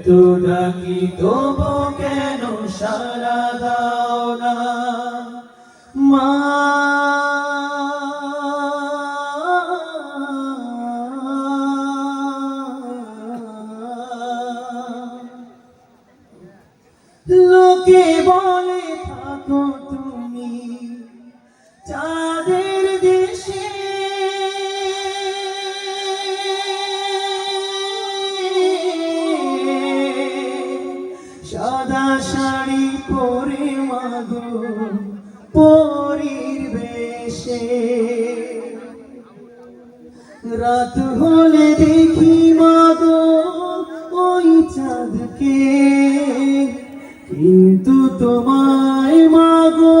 এত ডাকি কেন সারা দাও না? মা লোকে বলে সাদা শাড়ি পরে মাগো পরীর বেশে। রাত হলে দেখি মাগো ওই চাঁদকে। কিন্তু তোমায় মাগো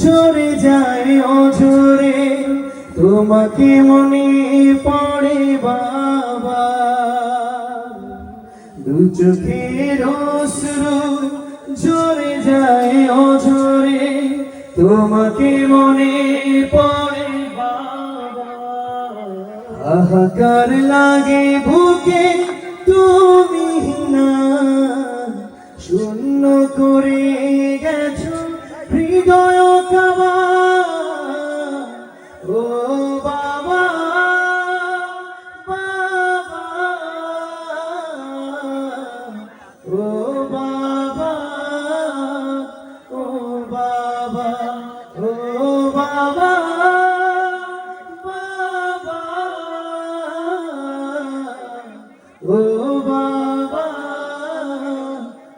ঝরে যায় অঝরে। তোমাকে মনে পড়ে বাবা। দু চোখের শুরু ঝরে যায় অঝরে। তোমাকে মনে পড়ে বাবা। হাহাকার লাগে বুকে তুমি না। শূন্য করে বাবা ও বাবা বাবা। ও বাবা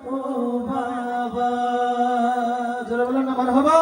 ও বাবা।